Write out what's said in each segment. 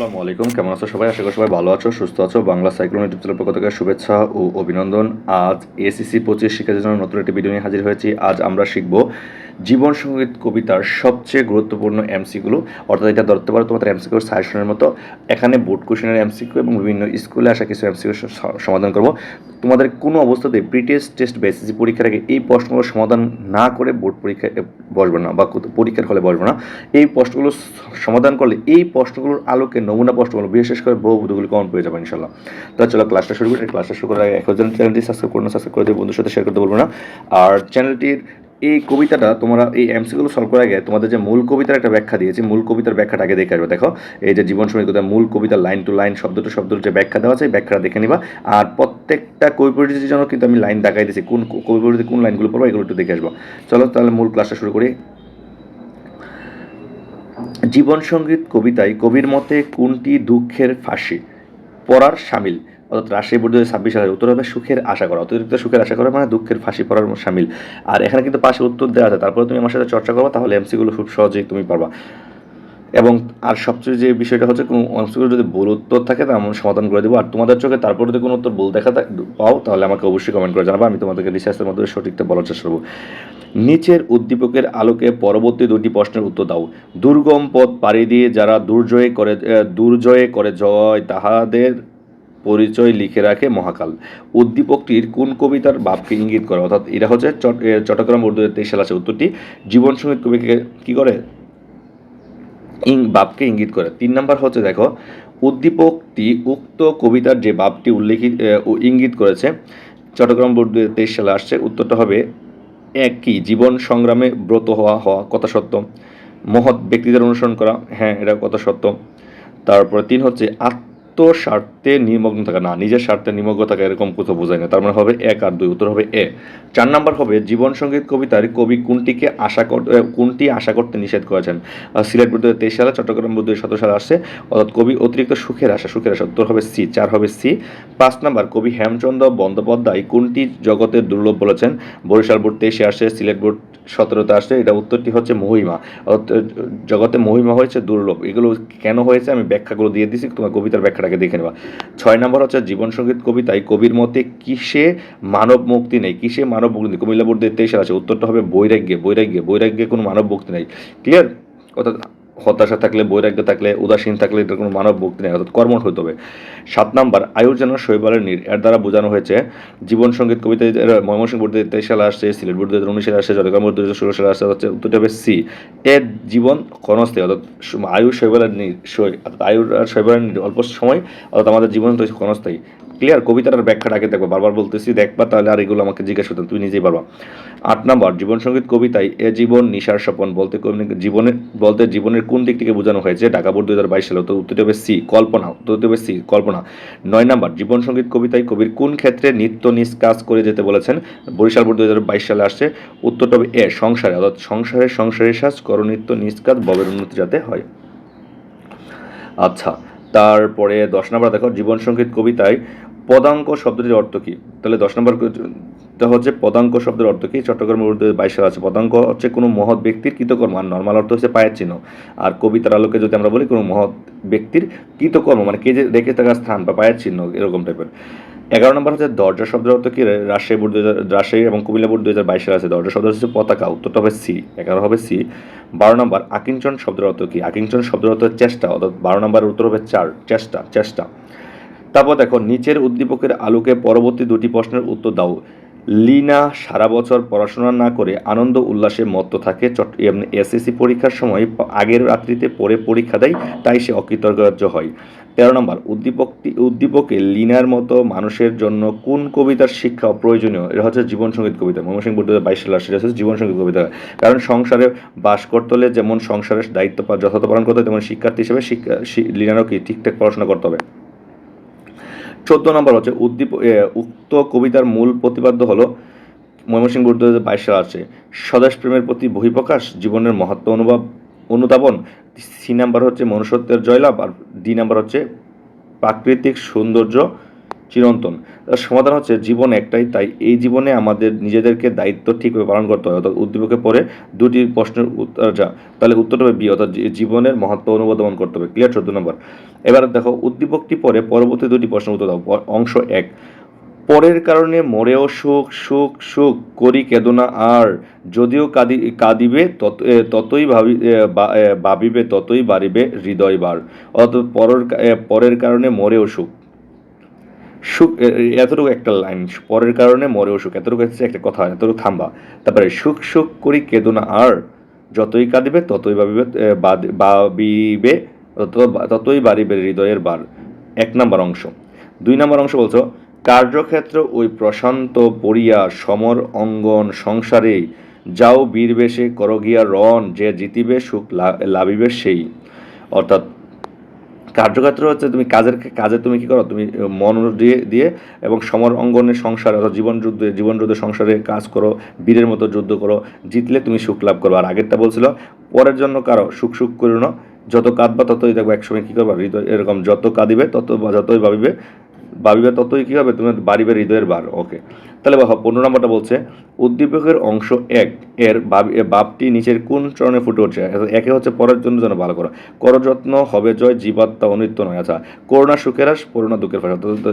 আসসালামু আলাইকুম, কেমন আছো সবাই? আশা করি সবাই ভালো আছো, সুস্থ আছো। বাংলা সাইক্লোন ইউটিউব চ্যানেল পক্ষ থেকে শুভেচ্ছা ও অভিনন্দন। আজ এসিসি পঁচিশ শিক্ষার্থীর জন্য নতুন একটি ভিডিও নিয়ে হাজির হয়েছি। আজ আমরা শিখব জীবন সংগীত কবিতার সবচেয়ে গুরুত্বপূর্ণ এমসিগুলো অর্থাৎ এটা ধরতে পারো তোমাদের এমসিকিউর সাজেশনের মতো। এখানে বোর্ড কোশ্চেনের এমসিকিউ এবং বিভিন্ন স্কুলে আসা কিছু এমসিকিউ সমাধান করব। তোমাদের কোনো অবস্থাতে প্রি টেস্ট বা এসএসসি পরীক্ষার আগে এই প্রশ্নগুলো সমাধান না করে বোর্ড পরীক্ষায় বসবে না বা পরীক্ষার হলে বসবে না। এই প্রশ্নগুলো সমাধান করলে এই প্রশ্নগুলোর আলোকে নমুনা প্রশ্নগুলো বিশেষ করে বহু বহুবুধগুলি কমন পেয়ে যাবে ইনশাল্লাহ। তো চলো ক্লাসটা শুরু করি ক্লাসটা শুরু করার এখন চ্যানেলটি সাবস্ক্রাইব করুন সাবস্ক্রাইব করে দিয়ে বন্ধুর সাথে শেয়ার করতে বলব না। আর চ্যানেলটির এই কবিতাটা তোমরা এই এমসিগুলো সলভ করার আগে তোমাদের যে মূল কবিতার একটা ব্যাখ্যা দিয়েছি, মূল কবিতার ব্যাখ্যাটা আগে দেখে আসবে। দেখো, এই যে জীবন সময় কবিতা মূল কবিতা লাইন টু লাইন শব্দ টু শব্দের যে ব্যাখ্যা দেওয়া আছে ব্যাখ্যাটা দেখে নিবা। আর প্রত্যেকটা কবি পরিচিতির জন্য কিন্তু আমি লাইন দেখাই দিয়েছি, কোন কবি পরিচিতি কোন লাইনগুলো পড়ব, এগুলো একটু দেখে আসব। চলো তাহলে মূল ক্লাসটা শুরু করি। জীবন সংগীত কবিতায় কবির মতে কোনটি দুঃখের ফাঁসি? পড়ার সামিল। অর্থাৎ বোর্ড দু ছাব্বিশ সালের উত্তর হবে সুখের আশা করা। অতিরিক্ত সুখের আশা করা মানে দুঃখের ফাঁসি পড়ার সামিল। আর এখানে কিন্তু পাশে উত্তর দেওয়া আছে। তারপরে তুমি আমার সাথে চর্চা করবা, তাহলে এমসিগুলো খুব সহজেই তুমি পারবা। এবং আর সবচেয়ে যে বিষয়টা হচ্ছে, কোনো অংশগুলো যদি ভুল উত্তর থাকে তা আমি সমাধান করে দেবো। আর তোমাদের চোখে তারপর যদি কোনো উত্তর ভুল দেখা পাও, তাহলে আমাকে অবশ্যই কমেন্ট করে জানাব। আমি তোমাদেরকে রিসার্চের মধ্যে সঠিকটা বলার চেষ্টা করব। নিচের উদ্দীপকের আলোকে পরবর্তী দুটি প্রশ্নের উত্তর দাও। দুর্গম পথ পাড়ি দিয়ে যারা দুর্জয় করে দুর্জয়ে করে জয়, তাহাদের পরিচয় লিখে রাখে মহাকাল। উদ্দীপকটির কোন কবিতার বাপকে ইঙ্গিত করে? অর্থাৎ এটা হচ্ছে চট- চট্টগ্রাম উর্দু তেইশ সাল আছে উত্তরটি। জীবন সংগীত কবিকে কি করে? ইং বাপকে ইঙ্গিত করে। তিন নাম্বার হচ্ছে দেখো, উদ্দীপকটি উক্ত কবিতার যে বাপটি উল্লেখিত ইঙ্গিত করেছে, চট্টগ্রাম বোর্ড হাজার তেইশ সালে আসছে, উত্তরটা হবে এক কি জীবন সংগ্রামে ব্রত হওয়া হওয়া কথা সত্য। মহৎ ব্যক্তিদের অনুসরণ করা হ্যাঁ এটা কথা সত্য। তারপরে তিন হচ্ছে আত্মস্বার্থে নিমগ্ন থাকা না, নিজের স্বার্থে নিমগ্ন থাকা এরকম কোথাও বোঝায় না। তার মানে হবে এক আর দুই, উত্তর হবে এ। চার নাম্বার হবে জীবন সংগীত কবিতার কবি কোনটিকে আশা কর কোনটি আশা করতে নিষেধ করেছেন? সিলেট বুদ্ধ তেইশ সালে, চট্টগ্রাম বুদ্ধ সতেরো সালে আসছে, অর্থাৎ কবি অতিরিক্ত সুখের আশা সুখের আশা, উত্তর হবে সি, চার হবে সি। পাঁচ নাম্বার, কবি হেমচন্দ্র বন্দ্যোপাধ্যায় কোনটি জগতের দুর্লভ বলেছেন? বরিশাল বোর্ড তেইশে আসছে, সিলেট বোর্ড সতেরোতে আসছে, এটা উত্তরটি হচ্ছে মহিমা। জগতে মহিমা হয়েছে, দুর্লভ। এগুলো কেন হয়েছে? আমি ব্যাখ্যাগুলো দিয়ে দিছি, তোমার কবিতার ব্যাখ্যাটাকে দেখে নেবা। ছয় নম্বর হচ্ছে জীবন সংগীত কবিতায় কবির মতে কিসে মানব মুক্তি নেই? কিসে মানব মুক্তি? কুমিল্লা বোর্ড তেইশে আছে, উত্তরটা হবে বৈরাগ্যে। বৈরাগ্যে বৈরাগ্যে কোনো মানব মুক্তি নেই। ক্লিয়ার অর্থাৎ হতাশা থাকলে, বৈরাগ্য থাকলে, উদাসীন থাকলে এটার কোনো মানব ভক্তি নেই, অর্থাৎ কর্মঠ হতে হবে। সাত নাম্বার যেন শৈবালের নীর। এর দ্বারা বোঝানো হয়েছে, জীবন সংগীত কবিতায় ময়মনসিংহ বোর্ড তেইশ সালে আসছে, সিলেট বোর্ড দু হাজার উনিশ সালে আসছে চট্টগ্রাম বোর্ড ষোলো সালে আসছে হচ্ছে উত্তরটা হবে সি। এর জীবন ক্ষণস্থায়ী, অর্থাৎ আয়ু শৈবালের নীর, শৈ, অর্থাৎ আয়ুর আর শৈবালের নীর অল্প সময়, অর্থাৎ আমাদের জীবন তো ক্ষণস্থায়ী। ক্লিয়ার কবিতার ব্যাখ্যাটা আগে দেখবা, বারবার বলতেছি, দেখবা তাহলে আর এগুলো আমাকে জিজ্ঞেস করতে তুমি নিজেই পারবা। আট নম্বর জীবন সংগীত কবিতায় এ জীবন, নিশার স্বপন বলতে জীবনের বলতে জীবনের কোন দিকটিকে বোঝানো হয়েছে? ঢাকা বোর্ড দু হাজার বাইশ সালে তো উত্তরটি হবে সি, কল্পনা উত্তরটি হবে সি, কল্পনা। নয় নম্বর জীবন সংগীত কবিতায় কবির কোন ক্ষেত্রে নিত্য নিজ কাজ করে যেতে বলেছেন? বরিশাল বোর্ড দু হাজার বাইশ সালে আসছে উত্তরটা হবে এ, সংসারে, অর্থাৎ সংসারে সংসারের সাজ করনিত্য নিজ কাজ ববের উন্নতি যাতে হয়। আচ্ছা তারপরে দশ নম্বর দেখো জীবন সংগীত কবিতায় পদাঙ্ক শব্দটির অর্থ কী? তাহলে দশ নম্বর হচ্ছে পদাঙ্ক শব্দের অর্থ কী? চট্টগ্রামের উর্দু বাইশ আছে। পদাঙ্ক হচ্ছে কোনো মহৎ ব্যক্তির কৃতকর্ম। আর নর্মাল অর্থ হচ্ছে পায়ের চিহ্ন। আর কবিতার আলোকে যদি আমরা বলি কোনো মহৎ ব্যক্তির কৃতকর্ম মানে কে যে রেখে থাকা স্থান বা পায়ের চিহ্ন, এরকম টাইপের এগারো নম্বর হচ্ছে দরজা শব্দের অর্থ কি? রাজশাহী বোর্ড দুই হাজার রাজশাহী এবং কুমিল্লা বোর্ড দুই হাজার বাইশ সালে আছে। দরজা শব্দ হচ্ছে পতাকা, উত্তরটা হবে সি। এগারো হবে সি। বারো নম্বর আকিঞ্চন শব্দের অর্থ কী? আকিঞ্চন শব্দের অর্থ চেষ্টা, অর্থাৎ বারো নম্বরের উত্তর হবে চার। চেষ্টা চেষ্টা। তারপর দেখো, নিচের উদ্দীপকের আলোকে পরবর্তী দুটি প্রশ্নের উত্তর দাও। লিনা সারা বছর পড়াশোনা না করে আনন্দ উল্লাসে মত্ত থাকে। চট এসএসসি পরীক্ষার সময় আগের রাত্রিতে পড়ে পরীক্ষা দেয়, তাই সে অকৃতজ্ঞ হয়। তেরো নম্বর, উদ্দীপকটি উদ্দীপকে লিনার মতো মানুষের জন্য কোন কবিতার শিক্ষা প্রয়োজনীয়? এটা হচ্ছে জীবন সংগীত কবিতা। ময়মনসিংহ হাজার বাইশ সালে এটা হচ্ছে জীবন সংগীত কবিতা। কারণ সংসারে বাস করতে হলে যেমন সংসারের দায়িত্ব যথাযথ পালন করতে হবে তেমন শিক্ষার্থী হিসেবে শিক্ষা লিনারও কি ঠিকঠাক পড়াশোনা করতে হবে? চোদ্দ নম্বর হচ্ছে উদ্দীপ উক্ত কবিতার মূল প্রতিপাদ্য হলো, ময়মনসিংহ দু হাজার বাইশ সাল আছে, স্বদেশ প্রেমের প্রতি বহিপ্রকাশ, জীবনের মহত্ব অনুভব, অনুধাবন, সি নাম্বার হচ্ছে মনুষ্যত্বের জয়লাভ, আর ডি নাম্বার হচ্ছে প্রাকৃতিক সৌন্দর্য চিরন্তন। তার সমাধান হচ্ছে জীবন একটাই, তাই এই জীবনে আমাদের নিজেদেরকে দায়িত্ব ঠিকভাবে পালন করতে হয় অর্থাৎ উদ্দীপকের পরে দুটি প্রশ্নের উত্তর যা, তাহলে উত্তরটা হবে বি, অর্থাৎ জীবনের মহত্ব অনুবদমন করতে হবে। ক্লিয়ার চোদ্দ নম্বর। এবার দেখো, উদ্দীপকটি পরে পরবর্তী দুটি প্রশ্নের উত্তর দাও। অংশ এক। পরের কারণে মরেও সুখ সুখ সুখ করি কেদনা আর। যদিও কাঁদি, কাঁদিবে, তত ততই ভাবি ভাবিবে, ততই বাড়িবে হৃদয় বার অর্থাৎ পরের পরের কারণে মরেও সুখ। সুখ এতটুকু একটা লাইন, পরের কারণে মরেও সুখ। এতটুকু হচ্ছে একটা কথা, এতটুকু থামবা। তারপরে, সুখ সুখ করি কেদনা আর, যতই কাঁদিবে, ততই ভাবিবে ভাবিবে ততই বাড়িবে হৃদয়ের বার। এক নম্বর অংশ। দুই নম্বর অংশ বলছো, কার্যক্ষেত্র ওই প্রশান্ত পড়িয়া সমর অঙ্গন সংসারে, যাও বীর বেশে কর গিয়া রণ, যে জিতিবে সুখ লাভিবে সেই। অর্থাৎ কার্যক্ষেত্র হচ্ছে তুমি কাজের কাজে তুমি কি করো? তুমি মন দিয়ে দিয়ে এবং সমর অঙ্গনের সংসার অর্থাৎ জীবন যুদ্ধে জীবন যুদ্ধে সংসারে কাজ করো, বীরের মতো যুদ্ধ করো, জিতলে তুমি সুখ লাভ করো আর আগেরটা বলছিল, পরের জন্য কারও সুখ সুখ করো না। যত কাঁদবা ততই দেখব একসময় কী করবা? হৃদয়, এরকম যত কাঁদিবে তত যতই ভাবিবে ভাবিবে ততই কী হবে? তুমি বাড়িবে হৃদয়ের বার ওকে তাহলে পনেরো নম্বরটা বলছে, উদ্দীপকের অংশ এক, এর বাপটি নিচের কোন চরণে ফুটে উঠছে? একে হচ্ছে পরের জন্য যেন ভালো করো। করযত্ন হবে জয়, জীবাত্মা অনিত্য নয়। আচ্ছা করোনা সুখের আস করোনা দুঃখের ফাঁস।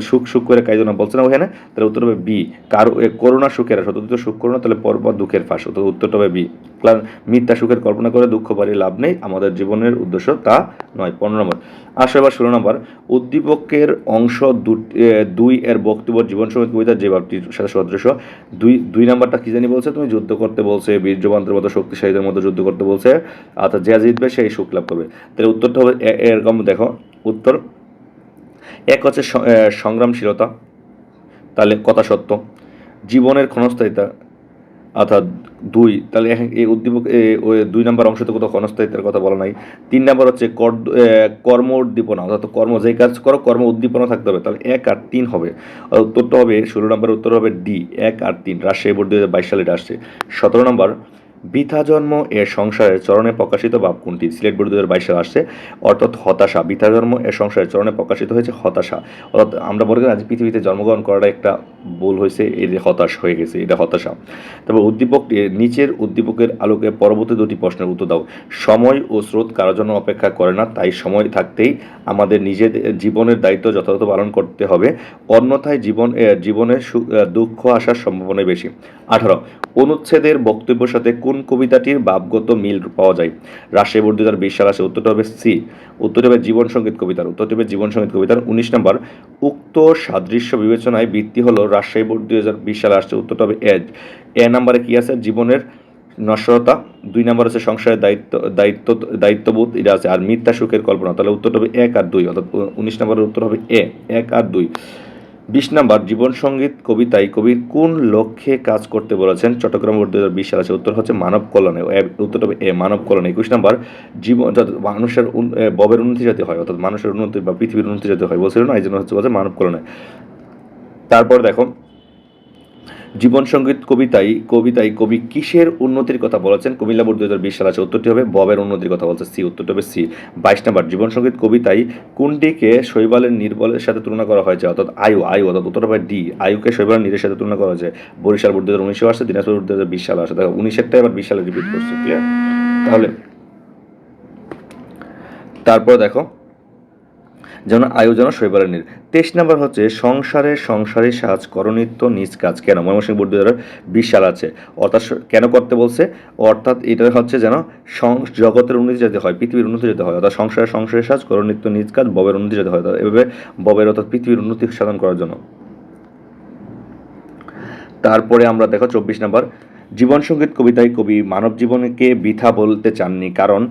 সুখ সুখ করে কাজ না বলছে না ওখানে? তাহলে উত্তর হবে বি। কারও করোনা সুখের আস অর্থাৎ সুখ করোনা তাহলে পরপর দুঃখের ফাঁস। অর্থাৎ উত্তরটা হবে বি। কারণ মিথ্যা সুখের কল্পনা করে দুঃখ পারি লাভ নেই, আমাদের জীবনের উদ্দেশ্য তা নয়। পনেরো নম্বর। আসো এবার ষোলো নম্বর। উদ্দীপকের অংশ দুই এর বক্তব্য জীবন সংগীত কবিতা যে বাপটির সাথে সদৃশ। দুই দুই নাম্বারটা কি জানি বলছে? তুমি যুদ্ধ করতে বলছে বীর্যবান্তের মতো শক্তিশালীদের মতো যুদ্ধ করতে বলছে। অর্থাৎ যে জিতবে সেই সুখ লাভ করবে। তাহলে উত্তরটা হবে এরকম, দেখো। উত্তর, এক হচ্ছে সংগ্রামশীলতা। তাহলে কথা সত্য। জীবনের ক্ষণস্থায়িতা। অর্থাৎ দুই, তাহলে এই উদ্দীপক দুই নম্বর অংশতে কোথাও ক্ষণস্থায়িত্বের কথা বলা নাই। তিন নম্বর হচ্ছে কর- কর্ম উদ্দীপনা, অর্থাৎ কর্ম যেই কাজ করো, কর্ম উদ্দীপনা থাকতে হবে, তাহলে এক আর তিন হবে। উত্তরটা হবে, ষোলো নম্বরের উত্তর হবে ডি, এক আর তিন, রাজশাহী বোর্ড দুই হাজার বাইশ সালে এটা আসছে। সতেরো নম্বর বৃথা জন্ম এ সংসারের চরণে প্রকাশিত ভাব কোনটি? সিলেট বোর্ড দু হাজার বাইশ আসছে। অর্থাৎ হতাশা। বৃথা জন্ম এ সংসারের চরণে প্রকাশিত হয়েছে হতাশা। অর্থাৎ আমরা বলি আজ পৃথিবীতে জন্মগ্রহণ করাটা একটা ভুল হয়েছে, এই যে হতাশ হয়ে গেছে, এটা হতাশা। তবে উদ্দীপক নিচের উদ্দীপকের আলোকে পরবর্তী দুটি প্রশ্নের উত্তর দাও। সময় ও স্রোত কারোর জন্য অপেক্ষা করে না, তাই সময় থাকতেই আমাদের নিজেদের জীবনের দায়িত্ব যথাযথ পালন করতে হবে। অন্যথায় জীবন জীবনের দুঃখ আসার সম্ভাবনাই বেশি। আঠারো। অনুচ্ছেদের বক্তব্যের সাথে কোন কবিতাটির ভাবগত মিল পাওয়া যায়? রাজশাহী বোর্ড দু হাজার বিশ সাল আসে উত্তরটা হবে সি উত্তরটা হবে জীবন সংগীত কবিতার উত্তরটা হবে জীবন সংগীত কবিতার উনিশ নম্বর। উক্ত সাদৃশ্য বিবেচনায় ভিত্তি হলো রাজশাহী বোর্ড দুই হাজার বিশ সালে আসছে উত্তরটা হবে এ। এ নাম্বারে কি আছে? জীবনের নশ্বরতা। দুই নাম্বার আছে সংসারের দায়িত্ব দায়িত্ব, দায়িত্ববোধ। এটা আছে আর মিথ্যা সুখের কল্পনা। তাহলে উত্তরটা হবে এক আর দুই, অর্থাৎ উনিশ নম্বরের উত্তর হবে এ। এক আর দুই। বিশ নাম্বার জীবন সংগীত কবিতায় কবির কোন লক্ষ্যে কাজ করতে বলেছেন? চট্টগ্রাম বোর্ড দু হাজার বিশ সাল আছে, উত্তর হচ্ছে মানব কল্যাণে। উত্তর হবে এ, মানব কল্যাণে। একুশ নাম্বার, জীবন মানুষের ববের উন্নতি যাতে হয়, অর্থাৎ মানুষের উন্নতি বা পৃথিবীর উন্নতি যাতে হয়, বলছিল না, এই জন্য হচ্ছে বলছে মানব কল্যাণে। তারপর দেখো জীবন সংগীত কবিতায় কবিতায় কবি কিসের উন্নতির কথা বলেছেন? কুমিল্লা বোর্ড দু হাজার বিশ সাল আছে উত্তরটি হবে, ববের উন্নতির কথা বলছে সি, উত্তরটি হবে সি। বাইশ নাম্বার জীবন সংগীত কবিতায় কোনটিকে শৈবালের নির্বলের সাথে তুলনা করা হয়েছে, অর্থাৎ আয়ু আয়ু, অর্থাৎ উত্তরটা হবে ডি, আয়ুকে শৈবালের নীরের সাথে তুলনা করা হয়েছে। বরিশাল বোর্ড দু হাজার উনিশে আসছে, দিনাজপুর বোর্ড দু হাজার বিশ সালে আসে দেখো, উনিশেরটা এবার বিশ সালে রিপিট করছে ক্লিয়ার তাহলে, তারপর দেখো যেমন আয়ু যেন শৈবালের নীর তেইশ নাম্বার হচ্ছে, সংসারে সংসারী সাজ করণিত্য নিজ কাজ। কেন? ময়মনসিংহ বোর্ড দু আছে। অর্থাৎ কেন করতে বলছে? অর্থাৎ এটা হচ্ছে যেন জগতের উন্নতি যাতে হয়, পৃথিবীর উন্নতি যাতে হয়। অর্থাৎ সংসারে সংসারী সাজ করণিত্য নিজ কাজ, ববের উন্নতি যাতে হয়। এভাবে ববের অর্থাৎ পৃথিবীর উন্নতি সাধন করার জন্য। তারপরে আমরা দেখো চব্বিশ নাম্বার জীবন সংগীত কবিতায় কবি মানব জীবনকে বৃথা বলতে চাননি। কারণ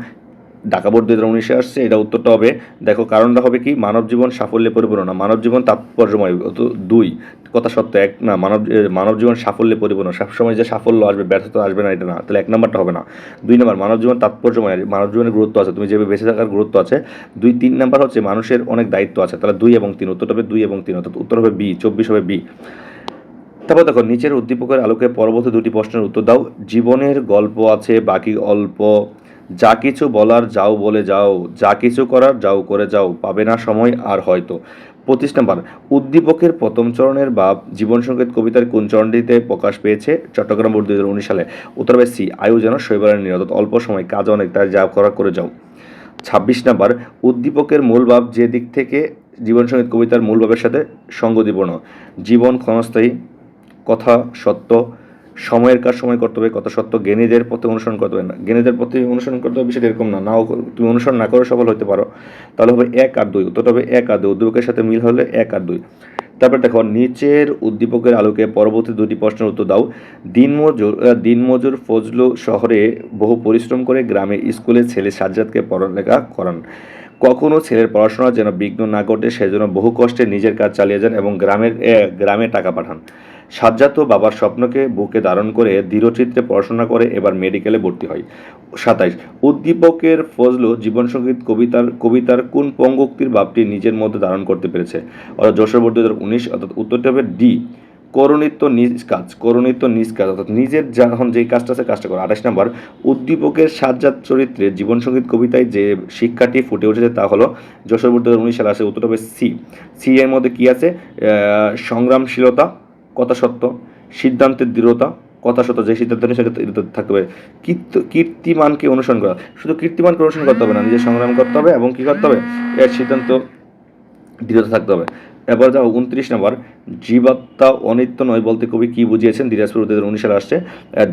ঢাকা বোর্ড দুই হাজার উনিশে আসছে, এটা উত্তরটা হবে, দেখো কারণটা হবে কি, মানব জীবন সাফল্যে পরিপূর্ণ না, মানব জীবন তাৎপর্যময় দুই, কথা সত্য, এক না, মানব মানব জীবন সাফল্যে পরিপূর্ণ, সবসময় যে সাফল্য আসবে, ব্যর্থতা আসবে না, এটা না, তাহলে এক নম্বরটা হবে না। দুই নম্বর, মানব জীবন তাৎপর্যময় মানব জীবনের গুরুত্ব আছে, তুমি যেভাবে বেঁচে থাকার গুরুত্ব আছে, দুই, তিন নাম্বার হচ্ছে মানুষের অনেক দায়িত্ব আছে, তাহলে দুই এবং তিন, উত্তরটা হবে দুই এবং তিন, অর্থাৎ উত্তর হবে বি, চব্বিশ হবে বি। তারপর দেখো, নিচের উদ্দীপকের আলোকে পরবর্তী দুটি প্রশ্নের উত্তর দাও, জীবনের গল্প আছে, বাকি অল্প যা কিছু বলার যাও বলে যাও, যা কিছু করার যাও করে যাও, পাবে না সময় আর হয়তো। পঁচিশ নম্বর, উদ্দীপকের প্রথম চরণের বা জীবন সংকেত কবিতার কোন চরণটিতে প্রকাশ পেয়েছে? চট্টগ্রাম বোর্ড দুই হাজার উনিশ সালে। উত্তরবে সি, আয়ু যেন শৈবারের নিরত অল্প সময়, কাজ অনেক, তাই যা করা করে যাও। ছাব্বিশ নাম্বার, উদ্দীপকের মূল ভাব যে দিক থেকে জীবন সংগীত কবিতার মূল ভাবের সাথে সঙ্গতিপূর্ণ। জীবন ক্ষণস্থায়ী, কথা সত্য সময়ের কাজ, সময় করতে হবে কত সত্য জ্ঞানীদের পথে অনুসরণ করতে হবে না। জ্ঞানীদের পথে অনুসরণ করতে হবে, বিষয়টা এরকম না। নাও, তুমি অনুসরণ না করে সফল হতে পারো। তাহলে হবে এক আর দুই। উত্তরটা হবে এক আর দুই। উদ্দীপকের সাথে মিল হলে এক আর দুই। তারপর দেখো, নিচের উদ্দীপকের আলোকে পরবর্তী দুটি প্রশ্নের উত্তর দাও। দিনমজুর দিনমজুর ফজলু শহরে বহু পরিশ্রম করে গ্রামে স্কুলে ছেলে সাজ্জাদকে পড়ালেখা করান। কখনো ছেলের পড়াশোনা যেন বিঘ্ন না ঘটে, সেজন্য বহু কষ্টে নিজের কাজ চালিয়ে যান এবং গ্রামের গ্রামে টাকা পাঠান। সাজ্জাদ ও বাবার স্বপ্নকে বুকে ধারণ করে দৃঢ়চিত্রে পড়াশোনা করে এবার মেডিকেলে ভর্তি হয়। সাতাইশ, উদ্দীপকের ফজলু জীবনসঙ্গীত কবিতার কবিতার কোন পঙ্গক্তির ভাবটি নিজের মধ্যে ধারণ করতে পেরেছে? অর্থাৎ যশোর দু হাজার উনিশ, অর্থাৎ উত্তরটি হবে ডি করণিত্ব নিজ কাজ করণিত্ব নিজ কাজ, অর্থাৎ নিজের যখন যেই কাজটা আছে কাজটা করে। আঠাশ নম্বর, উদ্দীপকের সাজ্জাদ চরিত্রে জীবনসঙ্গীত কবিতায় যে শিক্ষাটি ফুটে উঠেছে তা হলো যশোর দু উনিশ সালে আসে, উত্তর হবে সি। সি এর মধ্যে কি আছে? সংগ্রামশীলতা, কথা সত্য, সিদ্ধান্তের দৃঢ়তা, কথা সত্য, যে সিদ্ধান্ত নিয়ে সেটা থাকতে কীর্তিমানকে অনুসরণ করা। শুধু কীর্তিমানকে অনুসরণ করতে হবে না, নিজের সংগ্রাম করতে হবে এবং কী করতে হবে? এর সিদ্ধান্ত দৃঢ়তা থাকতে হবে। এবার যাও উনত্রিশ নম্বর। জীবাত্মা অনিত্য নয় বলতে কবি কি বুঝিয়েছেন? দিনাজপুর দু হাজার উনিশ সালে আসছে।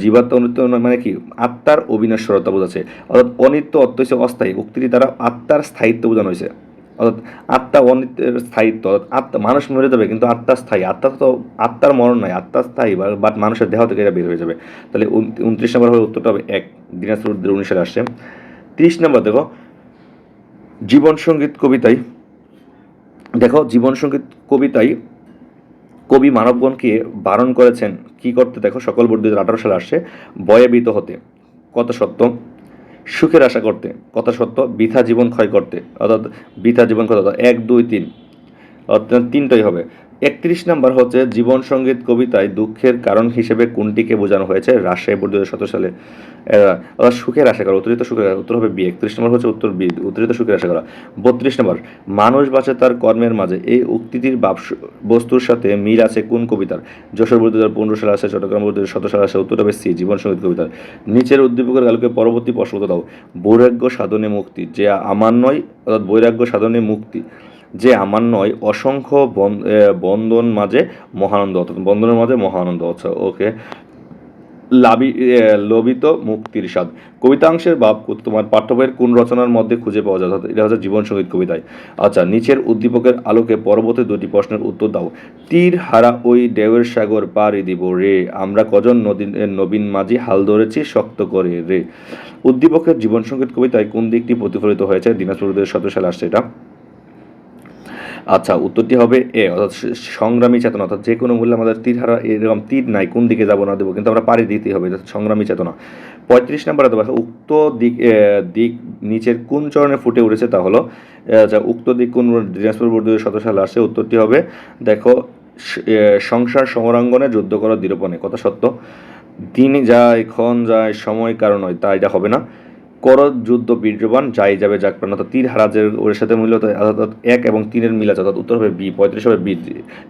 জীবাত্মা অনিত্য নয় মানে কি? আত্মার অবিনশ্বরতা বোঝাচ্ছে। অর্থাৎ অনিত্য অর্থ হচ্ছে অস্থায়ী। উক্তিটি দ্বারা আত্মার স্থায়িত্ব বোঝানো হয়েছে। অর্থাৎ আত্মা অনিত্যের স্থায়িত্ব, অর্থাৎ আত্মা মানুষ মরে যাবে কিন্তু আত্মা স্থায়ী। আত্মা তো আত্মার মরণ নয়, আত্মা স্থায়ী বাট মানুষের দেহ থেকে এটা বের হয়ে যাবে। তাহলে উনত্রিশ নম্বর হবে উত্তরটা হবে এক। দিনাজপুর উনিশ সালে আসছে। ত্রিশ নম্বর দেখো। জীবন সংগীত কবিতায় দেখো জীবন সংগীত কবি মানবগণকে বারণ করেছেন। কি করতে দেখো, সকল বর্ধিত আঠারো সালে আসছে। বয়াবীত হতে কত সত্য, সুখের আশা করতে কত সত্য, বৃথা জীবন ক্ষয় করতে, অর্থাৎ বৃথা জীবন ক্ষয় এক, দুই, তিন। তিনটাই হবে। একত্রিশ নাম্বার হচ্ছে জীবন সংগীত কবিতায় দুঃখের কারণ হিসেবে কোনটিকে বোঝানো হয়েছে? রাজশাহী বোর্ড দু হাজার সতেরো সালে। অর্থাৎ সুখের আশা করা অতিরিক্ত সুখের উত্তর হবে বি। একত্রিশ নম্বর হচ্ছে উত্তর বি। অতিরিক্ত সুখের আশা করা। বত্রিশ নম্বর, মানুষ বাঁচে তার কর্মের মাঝে। এই উক্তিটির বাপ বস্তুর সাথে মিল আছে কোন কবিতার? যশোর বোর্ড দু হাজার পনেরো সালে আসে চট্টগ্রাম বোর্ড দু সতেরো সালে আসে উত্তর হবে সি জীবন সংগীত কবিতার। নিচের উদ্দীপকের আলোকে পরবর্তী প্রশ্ন দাও। বৈরাগ্য সাধনে মুক্তি, যে আমার নয়, অর্থাৎ বৈরাগ্য সাধনে মুক্তি। যে আমার নয় অসংখ্য বন- বন্ধন মাঝে মহানন্দ অর্থাৎ বন্ধনের মাঝে মহানন্দ আচ্ছা ওকে। এ, লোভিত মুক্তির স্বাদ। কবিতাংশের ভাব তোমার পাঠ্য বইয়ের কোন রচনার মধ্যে খুঁজে পাওয়া যায়? এটা হচ্ছে জীবন সংগীত কবিতায়। আচ্ছা নিচের উদ্দীপকের আলোকে পরবর্তী দুটি প্রশ্নের উত্তর দাও। তীর হারা ওই ডেউয়ের সাগর পাড়ি দিব রে। আমরা কজন নদীন এ, নবীন মাঝি হাল ধরেছি শক্ত করে রে। উদ্দীপকের জীবন সংগীত কবিতায় কোন দিকটি প্রতিফলিত হয়েছে? দিনাজপুর সালে আসছে এটা। আচ্ছা উত্তরটি হবে এ, অর্থাৎ সংগ্রামী চেতনা, অর্থাৎ যে কোনো মূল্যে আমাদের তীর হারা, এরকম তীর নাই, কোন দিকে যাব না দেবো, কিন্তু আমরা পাড়ি দিতে হবে সংগ্রামী চেতনা। পঁয়ত্রিশ নম্বরে দেবো উক্ত দিক দিক নিচের কোন চরণে ফুটে উঠেছে তা হলো আচ্ছা উক্ত দিক কোন দিনাজপুর বোর্ড দু হাজার সতেরো সালে আসে উত্তরটি হবে, দেখো সংসার সমরাঙ্গনে যুদ্ধ করা দৃঢ়পণে, কথা সত্য। দিন যায়, ক্ষণ যায়, সময় কারণ হয় তা এটা হবে না। কর যুদ্ধ বীর্যবান যাই যাবে যাক প্রাণ অর্থাৎ তীর হারাজের ওর সাথে মূল্য অর্থাৎ এক এবং তিনের মিল আছে, অর্থাৎ উত্তর হবে বি, পঁয়ত্রিশ হবে বি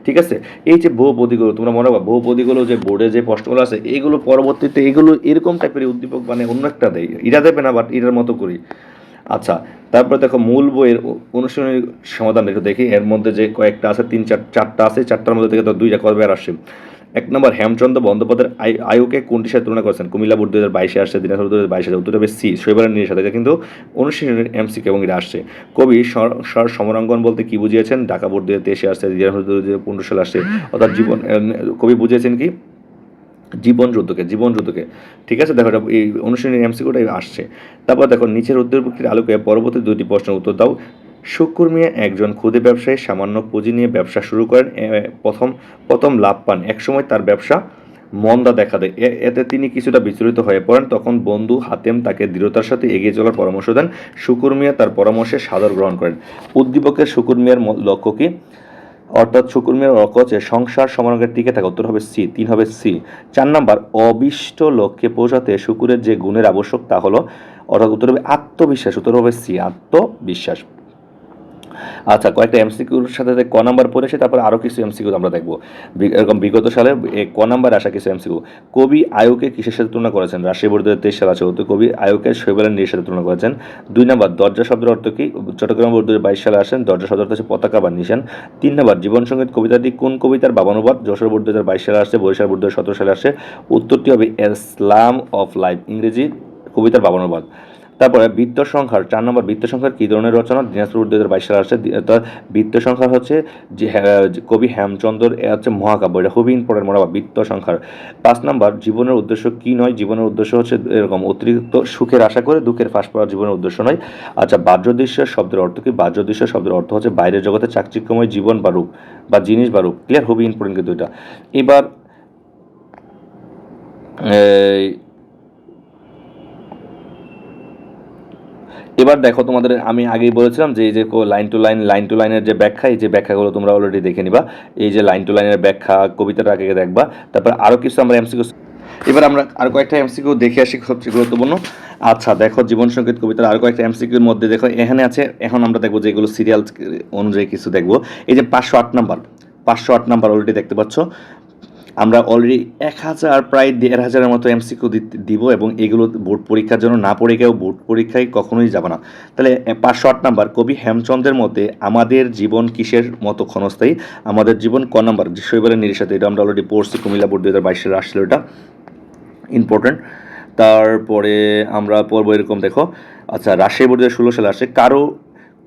ঠিক আছে? এই যে বহুপদীগুলো তোমরা মনে রাখবা বহুপদীগুলো যে বোর্ডে যে প্রশ্নগুলো আছে, এগুলো পরবর্তীতে এগুলো এরকম টাইপের উদ্দীপক মানে অন্য একটা দেয়। এটা দেবে না বাট এটার মতো করি। আচ্ছা তারপরে দেখো মূল বইয়ের অ- অনুশীলনী সমাধান একটু দেখি। এর মধ্যে যে কয়েকটা আছে, তিন চার, চারটা আছে, চারটার মধ্যে থেকে তো দুইটা করবে আর আসছে এক নম্বর হেমচন্দ্র বন্দ্যোপাধ্যায়ের আয়ু- আয়ুকে কোনটির সাথে তুলনা করেছেন? কুমিল্লা বোর্ড দু হাজার বাইশে আসছে দিনাজপুর দু হাজার বাইশে আসছে উত্তর হবে সি শৈবালের সাথে। কিন্তু অনুশীলনের এমসিকে এবং এটা আসছে। কবি স্বর সমরাঙ্গন বলতে কি বুঝিয়েছেন? ঢাকা বোর্ড দু হাজার তেইশে আসছে দিনাজপুর দু হাজার পনেরো সালে আসছে। অর্থাৎ জীবন কবি বুঝিয়েছেন কি? জীবন যুদ্ধকে জীবন যুদ্ধকে। ঠিক আছে? দেখো এটা এই অনুশীলনী এমসিকিউটাই আসছে। তারপর দেখো নিচের উত্তরপক্ষের আলোকে পরবর্তী দুটি প্রশ্নের উত্তর দাও। শুকুর মিয়া একজন ক্ষুদে ব্যবসায়ী সামান্য পুঁজি নিয়ে ব্যবসা শুরু করেন। প্রথম প্রথম লাভ পান। একসময় তার ব্যবসা মন্দা দেখা দেয়। এতে তিনি কিছুটা বিচলিত হয়ে পড়েন। তখন বন্ধু হাতেম তাকে দৃঢ়তার সাথে এগিয়ে চলার পরামর্শ দেন। শুকুর মিয়া তার পরামর্শে সাদর গ্রহণ করেন। উদ্দীপকের শুকুর মিয়ার লক্ষ্য কি? অর্থাৎ শুকুর মিয়ার লক্ষ্য হচ্ছে সংসার সমারোহের টিকে থাকা। উত্তর হবে সি, তিন হবে সি। চার নাম্বার, অবিষ্ট লক্ষ্যে পৌঁছাতে শুকুরের যে গুণের আবশ্যক তা হলো, অর্থাৎ উত্তর হবে আত্মবিশ্বাস। উত্তর হবে সি, আত্মবিশ্বাস। আচ্ছা কয়েকটা এমসিকিউর সাথে ক নাম্বার পড়েছে, তারপর আরও কিছু এমসিকিউ আমরা দেখব। এরকম বিগত সালে ক নাম্বার আসা কিছু এমসিকিউ কবি আয়ুকে কিসের সাথে তুলনা করেছেন? রাজশাহী বোর্ড তেইশ সাল আছে। কবি আয়ুকে শৈবালের নীর সাথে তুলনা করেছেন। দুই নাম্বার, দরজা শব্দের অর্থ কি? চট্টগ্রাম বোর্ড বাইশ সালে আসেন, দরজা শব্দের অর্থ হচ্ছে পতাকা বা নিশান তিন নাম্বার জীবন সংগীত কবিতাটি কোন কবিতার বাবানুবাদ যশোর বোর্ড দু বাইশ সালে আসছে, বরিশাল বোর্ড সতেরো সালে আসছে। উত্তরটি হবে ইসলাম অফ লাইফ, ইংরেজি কবিতার বাবানুবাদ তারপরে বৃত্ত সংখ্যার চার নম্বর বৃত্ত সংখ্যার কী ধরনের রচনা? দিনাজপুর দু হাজার বাইশ সালে আসছে। বৃত্ত সংখ্যা হচ্ছে যে কবি হেমচন্দ্র হচ্ছে মহাকাব্য, এটা খুবই ইম্পর্টেন্ট মনে বৃত্ত সংখ্যার। পাঁচ নম্বর, জীবনের উদ্দেশ্য কি নয়? জীবনের উদ্দেশ্য হচ্ছে এরকম, অতিরিক্ত সুখের আশা করে দুঃখের ফাঁস পড়ার জীবনের উদ্দেশ্য নয়। আচ্ছা বাহ্য দৃশ্য শব্দের অর্থ কি? বাহ্য দৃশ্য শব্দের অর্থ হচ্ছে বাইরের জগতে চাকচিক্যময় জীবন বা রূপ বা জিনিস বা রূপ। ক্লিয়ার খুবই ইম্পর্টেন্ট কিন্তু এটা। এবার এই এবার দেখো তোমাদের আমি আগেই বলেছিলাম যে এই যে line to line line to লাইনের যে ব্যাখ্যা, এই যে ব্যাখ্যাগুলো তোমরা অলরেডি দেখে নিবা। এই যে লাইন টু লাইনের ব্যাখ্যা, কবিতাটা আগে দেখবা। তারপর আরও কিছু আমরা এমসিকিউ এবার আমরা আর কয়েকটা এমসিকিউ দেখে আসি সবচেয়ে গুরুত্বপূর্ণ। আচ্ছা দেখো জীবন সংগীত কবিতার আর কয়েকটা এমসিকিউর মধ্যে দেখো, এখানে আছে, এখন আমরা দেখব যেগুলো সিরিয়াল অনুযায়ী কিছু দেখব। এই যে পাঁচশো আট নাম্বার, পাঁচশো আট নাম্বার অলরেডি দেখতে পাচ্ছ। আমরা অলরেডি এক হাজার প্রায় দেড় হাজারের মতো এমসিকিউ দিব এবং এগুলো বোর্ড পরীক্ষার জন্য না পড়ে কেউ বোর্ড পরীক্ষায় কখনোই যাবে না। তাহলে পাঁচশো আট নাম্বার, কবি হেমচন্দ্রের মতে আমাদের জীবন কিসের মতো ক্ষণস্থায়ী? আমাদের জীবন ক নাম্বার? শৈবালের নিরিসাতে এটা আমরা অলরেডি পড়ছি, কুমিল্লা বোর্ড দু হাজার বাইশ সালে আসছিল এটা। ইম্পর্টেন্ট তারপরে আমরা পড়ব এরকম, দেখো। আচ্ছা রাজশাহী বোর্ড দু হাজার ষোলো সালে আসে। কারও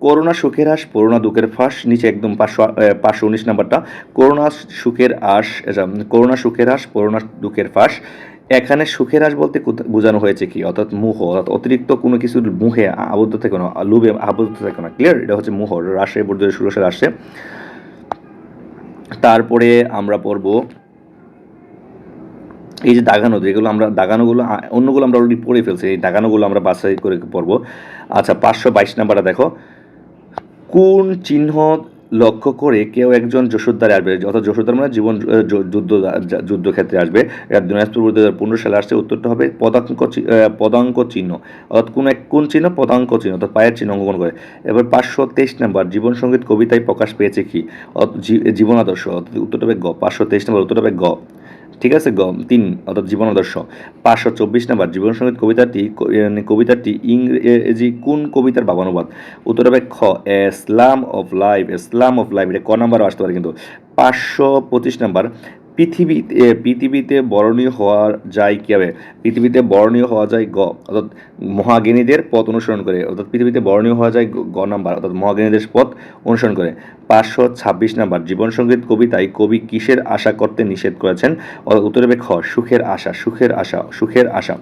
করোনা সুখের আশ করোনা দুঃখের ফাঁস, নিচে একদম পাঁচশো পাঁচশো উনিশ নাম্বারটা। করোনা সুখের আশ করোনা সুখের আশ করোনা দুঃখের ফাঁস। এখানে সুখের আশ বলতে বোঝানো হয়েছে কি? অর্থাৎ মুহ, অর্থাৎ অতিরিক্ত কোনো কিছুর মুহে আবদ্ধ থাকে না, লুবে আবদ্ধ থাকে না ক্লিয়ার এটা হচ্ছে মুহ বোর্ড দু হাজার ষোলো তারপরে আমরা পড়ব এই যে দাগানো, যেগুলো আমরা, দাগানোগুলো অন্যগুলো আমরা অলরেডি পড়ে ফেলছি, এই দাগানোগুলো আমরা বাছাই করে পড়ব। আচ্ছা পাঁচশো বাইশ নাম্বারটা দেখো। কোন চিহ্ন লক্ষ্য করে কেউ একজন যশোদ্দারে আসবে? অর্থাৎ যশোদ্দার মানে জীবন যুদ্ধ যুদ্ধক্ষেত্রে আসবে। দিনাজপুর দু হাজার পনেরো সালে আসছে। উত্তরটা হবে পদাঙ্ক পদাঙ্ক চিহ্ন। অর্থাৎ কোন এক, কোন চিহ্ন? পদাঙ্ক চিহ্ন, অর্থাৎ পায়ের চিহ্ন অঙ্কন করে। এবার পাঁচশো তেইশ নাম্বার জীবন সংগীত কবিতায় প্রকাশ পেয়েছে কি? জীবন আদর্শ অর্থাৎ উত্তরটা হবে গ, পাঁচশো তেইশ নাম্বার, উত্তরটা হবে গ। ঠিক আছে গ তিন অর্থাৎ জীবন আদর্শ। পাঁচশো চব্বিশ নাম্বার জীবন সংগীত কবিতাটি মানে কবিতাটি ইংরেজি কোন কবিতার বাবানুবাদ উত্তর হবে খ Islam of life Islam of life, এটা ক নাম্বারও আসতে পারে কিন্তু। পাঁচশো পঁচিশ নাম্বার পৃথিবী এ, পৃথিবীতে বরণীয় হওয়া যায় কীভাবে? পৃথিবীতে বরণীয় হওয়া যায় গ অর্থাৎ মহাজ্ঞানীদের পথ অনুসরণ করে। অর্থাৎ পৃথিবীতে বরণীয় হওয়া যায় গ- নাম্বার অর্থাৎ মহাজ্ঞানীদের পথ অনুসরণ করে। পাঁচশো ছাব্বিশ নাম্বার জীবন সংগীত কবিতায় কবি কিসের আশা করতে নিষেধ করেছেন? উত্তর খ সুখের আশা সুখের আশা সুখের আশা।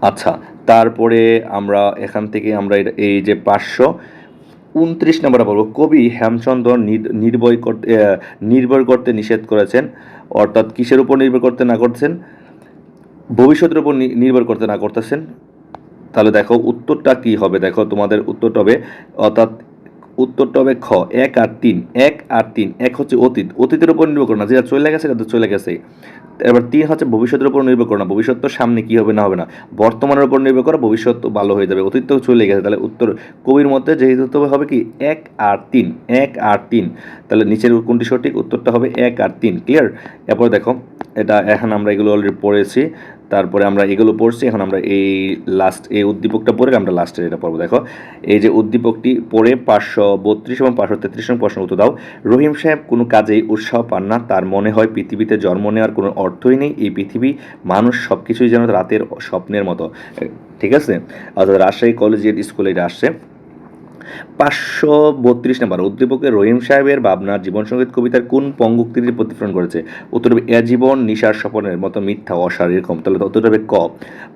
আচ্ছা তারপরে আমরা এখান থেকে আমরা এই যে পাঁচশো উনত্রিশ নম্বরে বলব। কবি হেমচন্দ্র নির- নির্ভয় করতে নির্ভর করতে নিষেধ করেছেন, অর্থাৎ কিসের উপর নির্ভর করতে না করছেন? ভবিষ্যতের উপর নির্ভর করতে না করতেছেন? তাহলে দেখো, উত্তরটা কি হবে? দেখো, তোমাদের উত্তরটা হবে, অর্থাৎ উত্তরটা হবে খ, এক আর তিন, এক আর তিন, এক হচ্ছে অতীত। অতীতের উপর নির্ভর করে না, যেটা চলে গেছে সেটা তো চলে গেছে। এবার তিন হচ্ছে ভবিষ্যতের উপর নির্ভর করে না, ভবিষ্যৎ তো সামনে কি হবে না হবে না। বর্তমানের উপর নির্ভর করে, ভবিষ্যৎ তো ভালো হয়ে যাবে, অতীত তো চলে গেছে। তাহলে উত্তর কবির মধ্যে যেহেতু তবে হবে কি, এক আর তিন, এক আর তিন। তাহলে নিচের কোনটি সঠিক? উত্তরটা হবে এক আর তিন ক্লিয়ার এরপর দেখো, এটা এখন আমরা এগুলো অলরেডি পড়েছি। তারপরে আমরা এগুলো পড়ছি, এখন আমরা এই লাস্ট এই উদ্দীপকটা পড়ে আমরা লাস্টের এটা পড়ব। দেখো, এই যে উদ্দীপকটি পড়ে পাঁচশো বত্রিশ এবং পাঁচশো তেত্রিশ নম্বর প্রশ্ন উত্তর দাও। রহিম সাহেব কোনো কাজেই উৎসাহ পান না, তার মনে হয় পৃথিবীতে জন্ম নেওয়ার কোনো অর্থই নেই, এই পৃথিবী মানুষ সব কিছুই যেন রাতের স্বপ্নের মতো। ঠিক আছে? অর্থাৎ রাজশাহী কলেজের স্কুলে এটা আসছে। পাঁচশো বত্রিশ নম্বর। উদ্দীপকের রহিম সাহেবের ভাবনা জীবন সংগীত কবিতার কোন পঙ্গুক্তিটি প্রতিফলন করেছে? উত্তর হবে এ জীবন, নিশার স্বপনের মতো মিথ্যা অসার এরকম তাহলে উত্তর হবে ক।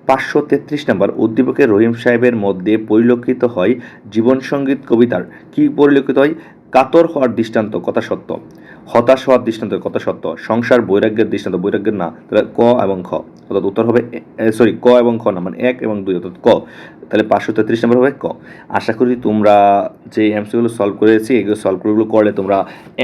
পাঁচশো তেত্রিশ নম্বর, উদ্দীপকের রহিম সাহেবের মধ্যে পরিলক্ষিত হয় জীবন সংগীত কবিতার। কি পরিলক্ষিত হয়? কাতর হওয়ার দৃষ্টান্ত, কথা সত্য। হতাশ হওয়ার দৃষ্টান্ত, কথা সত্য। সংসার বৈরাগ্যের দৃষ্টান্ত, বৈরাগ্যের না। তাহলে ক এবং খ। অর্থাৎ উত্তর হবে সরি ক এবং খ না মানে এক এবং দুই, অর্থাৎ ক। তাহলে পাঁচশো তেত্রিশ নম্বর হবে ক। আশা করি তোমরা যে এমসিগুলো সলভ করেছি, এগুলো সলভ করেগুলো করলে তোমরা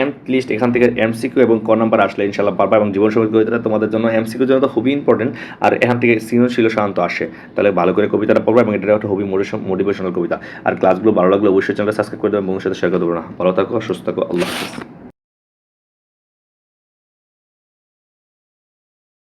এম লিস্ট এখান থেকে এমসিকিউ এবং ক নাম্বার আসলে ইনশাল্লাহ পারবা এবং জীবন সংগীত কবিতাটা তোমাদের জন্য এমসিকিউ জন্য তো খুবই ইম্পর্টেন্ট আর এখান থেকে সৃজনশীল সাধারণত আসে। তাহলে ভালো করে কবিতাটা পড়বা এবং এটা একটা খুবই মোটিভেশনাল কবিতা। আর ক্লাসগুলো ভালো লাগলে অবশ্যই চ্যানেলটা সাবস্ক্রাইব করে দেবে এবং সাথে শেয়ার করে দেবো না। ভালো থাকো, সুস্থ থাকো, আল্লাহ হাফিজ।